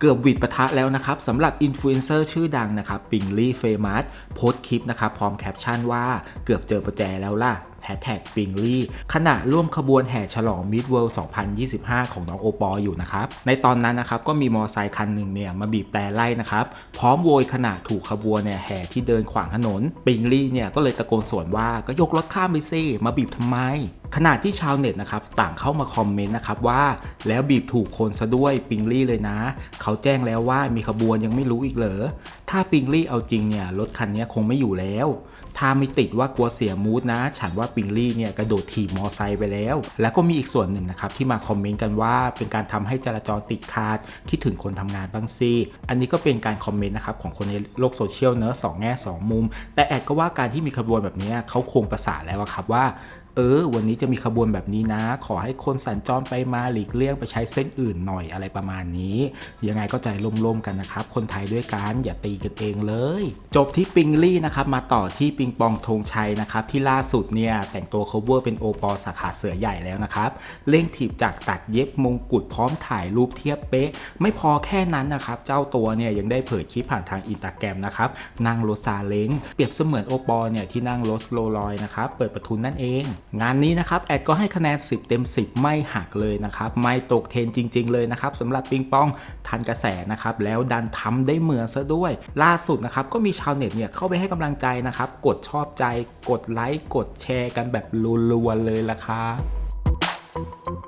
เกือบวิดปะทะแล้วนะครับสำหรับอินฟลูเอนเซอร์ชื่อดังนะครับปิงลี่เฟมัสโพสคลิปนะครับพร้อมแคปชั่นว่าเกือบเจอประแจแล้วล่ะ ปิงลี่ขณะร่วมขบวนแห่ฉลองมิดเวิลด์2025 ของน้องโอปออยู่นะครับ ในตอนนั้นนะครับก็มีมอไซค์คันหนึ่งเนี่ยมาบีบแต่ไล่นะครับ พร้อมโวยขณะถูกขบวนเนี่ยแห่ที่เดินขวางถนน ปิงลี่เนี่ยก็เลยตะโกนสวนว่าก็ยกรถข้ามไปสิมาบีบทำไม ขณะที่ชาวเน็ตนะครับต่างเข้ามาคอมเมนต์นะครับว่า แล้วบีบถูกคนซะด้วยปิงลี่เลยนะ เขาแจ้งแล้วว่ามีขบวนยังไม่รู้อีกเหรอถ้าปิงลี่เอาจริงเนี่ยรถคันนี้คงไม่อยู่แล้ว ถ้าไม่ติดว่ากลัวเสียมูดนะ ฉันว่าปิงลี่เนี่ยกระโดดถีบมอไซค์ไปแล้ว แล้วก็มีอีกส่วนหนึ่งนะครับที่มาคอมเมนต์กันว่าเป็นการทำให้จราจรติดขาดคิดถึงคนทำงานบ้างสิอันนี้ก็เป็นการคอมเมนต์นะครับของคนในโลกโซเชียลเนอะสองแง่สองมุม แต่แอดก็ว่าการที่มีขบวนแบบนี้เขาคงประสานแล้วครับว่า เออ วันนี้จะมีขบวนแบบนี้นะ ขอให้คนสัญจรไปมาหลีกเลี่ยงไปใช้เส้นอื่นหน่อยอะไรประมาณนี้ ยังไงก็ใจร่มๆกันนะครับ คนไทยด้วยกันอย่าตีกันเองเลย จบที่ปิงลี่นะครับ มาต่อที่ปิงปองธงชัยนะครับ ที่ล่าสุดเนี่ย แต่งตัว cover เป็นโอปอสาขาเสือใหญ่แล้วนะครับเร่งถีบจากตัดเย็บมงกุฎพร้อมถ่ายรูปเทียบเป๊ะ ไม่พอแค่นั้นนะครับ เจ้าตัวเนี่ยยังได้เผยคลิปผ่านทางอินสตาแกรมนะครับนั่งรถซาเล้งเปรียบเสมือนโอปอเนี่ยที่นั่งรถโรลลอยนะครับเปิดประทุนนั่นเองงานนี้นะครับแอดก็ให้คะแนน 10 เต็ม 10 ไม่หักเลยนะครับไม่ตกเทรนจริง ๆ เลยนะครับสำหรับปิงปองทันกระแสนะครับแล้วดันทำได้เหมือนซะด้วย ล่าสุดนะครับก็มีชาวเน็ตเนี่ยเข้าไปให้กำลังใจนะครับกดชอบใจ กดไลค์กดแชร์กันแบบรัวๆเลยละครับ